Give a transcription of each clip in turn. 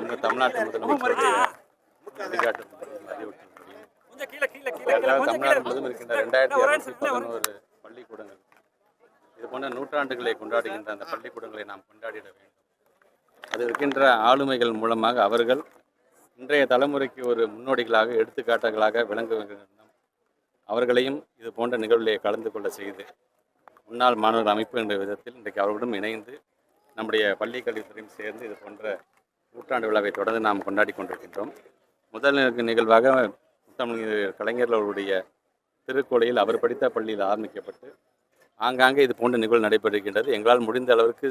மாண்பு தமிழ்நாட்டு வழிகாட்டு கொஞ்சம் தமிழ்நாடு முழுவதும் இருக்கின்ற ரெண்டாயிரத்தி இரநூத்தி பதினோரு பள்ளிக்கூடங்கள். இது போன்ற நூற்றாண்டுகளை கொண்டாடுகின்ற அந்த பள்ளிக்கூடங்களை நாம் கொண்டாடிட வேண்டும். அது இருக்கின்ற ஆளுமைகள் மூலமாக அவர்கள் இன்றைய தலைமுறைக்கு ஒரு முன்னோடிகளாக எடுத்துக்காட்டுகளாக விளங்க வேண்டும் அவர்களையும் இது போன்ற நிகழ்வுகளை கலந்து கொள்ள செய்து முன்னாள் மாணவர் அமைப்பு என்ற விதத்தில் இன்றைக்கு அவர்களுடன் இணைந்து நம்முடைய பள்ளி கல்வித்துறையும் சேர்ந்து இது போன்ற நூற்றாண்டு விழாவை தொடர்ந்து நாம் கொண்டாடி கொண்டிருக்கின்றோம். முதல் நிகழ்வாக முத்தமிழ் கலைஞர் அவருடைய திருக்கோலையில் அவர் படித்த பள்ளியில் ஆரம்பிக்கப்பட்டு ஆங்காங்கே இது போன்ற நிகழ்வு நடைபெறுகின்றது. எங்களால் முடிந்த அளவிற்கு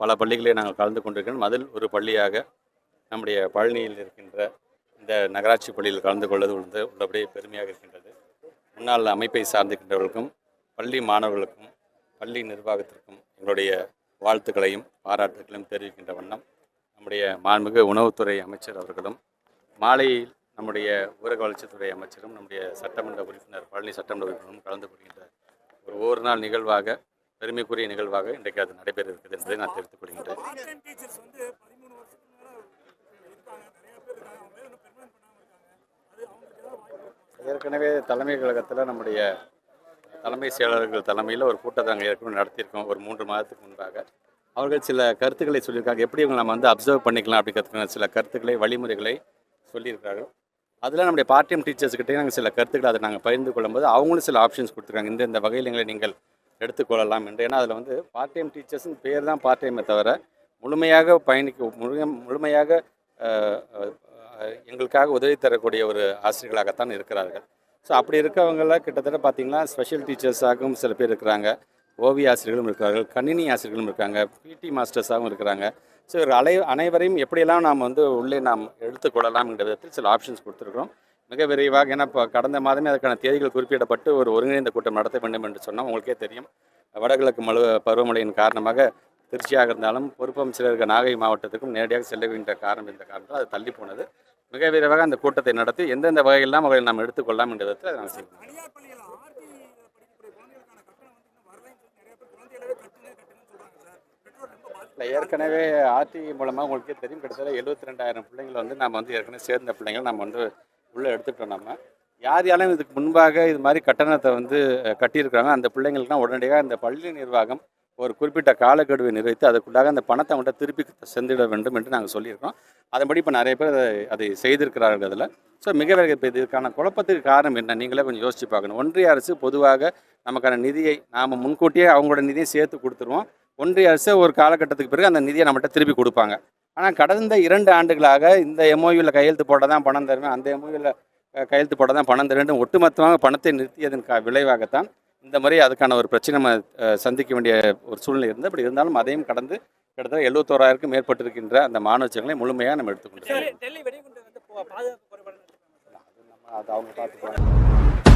பல பள்ளிகளை நாங்கள் கலந்து கொண்டிருக்கிறோம். அதில் ஒரு பள்ளியாக நம்முடைய பழனியில் இருக்கின்ற இந்த நகராட்சி பள்ளியில் கலந்து கொள்வது உள்ளது உள்ளபடியே பெருமையாக இருக்கின்றது. முன்னாள் அமைப்பை சார்ந்திருக்கின்றவர்களுக்கும் பள்ளி மாணவர்களுக்கும் பள்ளி நிர்வாகத்திற்கும் எங்களுடைய வாழ்த்துக்களையும் பாராட்டுகளையும் தெரிவிக்கின்ற வண்ணம் நம்முடைய மாண்புமிகு உணவுத்துறை அமைச்சர் அவர்களும் மாலையில் நம்முடைய ஊரக வளர்ச்சித்துறை அமைச்சரும் நம்முடைய சட்டமன்ற உறுப்பினர் பழனி சட்டமன்ற உறுப்பினரும் கலந்து கொள்கின்ற ஒரு ஒரு நாள் நிகழ்வாக பெருமைக்குரிய நிகழ்வாக இன்றைக்கு அது நடைபெற இருக்குது என்பதை நான் தெரிவித்துக் கொள்கின்றேன். ஏற்கனவே தலைமை கழகத்தில் நம்முடைய தலைமை செயலாளர்கள் தலைமையில் ஒரு கூட்டத்தை நாங்கள் ஏற்கனவே நடத்தியிருக்கோம். ஒரு மூன்று மாதத்துக்கு முன்பாக. அவர்கள் சில கருத்துக்களை சொல்லியிருக்காங்க. எப்படி இவங்க நம்ம வந்து அப்சர்வ் பண்ணிக்கலாம் அப்படிங்கிறதுக்கான சில கருத்துக்களை வழிமுறைகளை சொல்லியிருக்கார்கள் அதில் நம்முடைய பார்ட் டைம் டீச்சர்ஸ்கிட்டே நாங்கள் சில கருத்துக்களை அதை நாங்கள் பகிர்ந்து கொள்ளும்போது அவங்களும் சில ஆப்ஷன்ஸ் கொடுத்துருக்காங்க. இந்த இந்த வகையில் எங்களை நீங்கள் எடுத்துக்கொள்ளலாம் என்று. ஏன்னா அதில் வந்து பார்ட் டைம் டீச்சர்ஸ்னு பேர் தான் பார்ட் டைமை தவிர முழுமையாக பயணிக்க முழு முழுமையாக எங்களுக்காக உதவி தரக்கூடிய ஒரு ஆசிரியர்களாகத்தான் இருக்கிறார்கள். ஸோ அப்படி இருக்கவங்கள கிட்டத்தட்ட பார்த்திங்கன்னா ஸ்பெஷல் டீச்சர்ஸாகவும் சில பேர் இருக்கிறாங்க. ஓவிய ஆசிரியர்களும் இருக்கிறார்கள் கணினி ஆசிரியர்களும் இருக்காங்க பிடி மாஸ்டர்ஸாகவும் இருக்கிறாங்க. ஸோ இவர் அலை அனைவரையும் எப்படியெல்லாம் நாம் வந்து உள்ளே நாம் எடுத்துக்கொள்ளலாம்ங்கிற விதத்தில் சில ஆப்ஷன்ஸ் கொடுத்துருக்கோம் மிக விரைவாக ஏன்னா இப்போ கடந்த மாதமே அதற்கான தேதிகள் குறிப்பிடப்பட்டு ஒரு ஒருங்கிணைந்த கூட்டம் நடத்த வேண்டும் என்று சொன்னால் உங்களுக்கே தெரியும். வடகிழக்கு மழு பருவமழையின் காரணமாக திருச்சியாக இருந்தாலும் பொறுப்பம் சிலருக்கு நாகை மாவட்டத்துக்கும் நேரடியாக செல்ல வேண்டிய காரணம் இந்த காரணத்தில் அது தள்ளி போனது. மிக விரைவாக அந்த கூட்டத்தை நடத்தி எந்தெந்த வகையெல்லாம் அவர்களை நாம் எடுத்துக்கொள்ளலாம் என்ற விதத்தில் நாங்கள் செய்வோம். இல்லை ஏற்கனவே ஆர்டி மூலமாக உங்களுக்கே தெரியும். கிட்டத்தட்ட எழுபத்தி ரெண்டாயிரம் பிள்ளைங்களை வந்து நம்ம வந்து ஏற்கனவே சேர்ந்த பிள்ளைங்களை நம்ம வந்து உள்ளே எடுத்துக்கிட்டோம் நம்ம யார் யாரும் இதுக்கு முன்பாக இது மாதிரி கட்டணத்தை வந்து கட்டியிருக்கிறாங்க அந்த பிள்ளைங்களுக்குலாம் உடனடியாக இந்த பள்ளி நிர்வாகம் ஒரு குறிப்பிட்ட காலக்கெடுவை நிர்வகித்து அதுக்குள்ளாக அந்த பணத்தை அவங்கள்ட்ட திருப்பி சென்றிட வேண்டும் என்று நாங்கள் சொல்லியிருக்கோம் அதன்படி இப்போ நிறைய பேர் அதை அதை செய்திருக்கிறார்கள் அதில். ஸோ மிக விரைவில் இப்போ இதுக்கான குழப்பத்துக்கு காரணம் என்ன? நீங்களே கொஞ்சம் யோசிச்சு பார்க்கணும். ஒன்றிய அரசு பொதுவாக நமக்கான நிதியை நாம் முன்கூட்டியே அவங்களோட நிதியை சேர்த்து கொடுத்துருவோம். ஒன்றிய அரசு ஒரு காலகட்டத்துக்கு பிறகு அந்த நிதியை நம்மகிட்ட திருப்பி கொடுப்பாங்க. ஆனால் கடந்த இரண்டு ஆண்டுகளாக இந்த எம்ஓயூவில் கையெழுத்து போட்டால் தான் பணம் தருவேன். அந்த எம்ஓயூவில் கையெழுத்து போட்டால் தான் பணம் தருவேன். ஒட்டுமொத்தமாக பணத்தை நிறுத்தியதன் கா விளைவாகத்தான் இந்த முறை அதுக்கான ஒரு பிரச்சனை நம்ம சந்திக்க வேண்டிய ஒரு சூழ்நிலை இருந்தது. அப்படி இருந்தாலும் அதையும் கடந்து கிட்டத்தட்ட எழுபத்தோராயிரக்கும் மேற்பட்டிருக்கின்ற அந்த மாணவர்களை முழுமையாக நம்ம எடுத்துக்கொண்டு அது அவங்க பார்த்துக்குவாங்க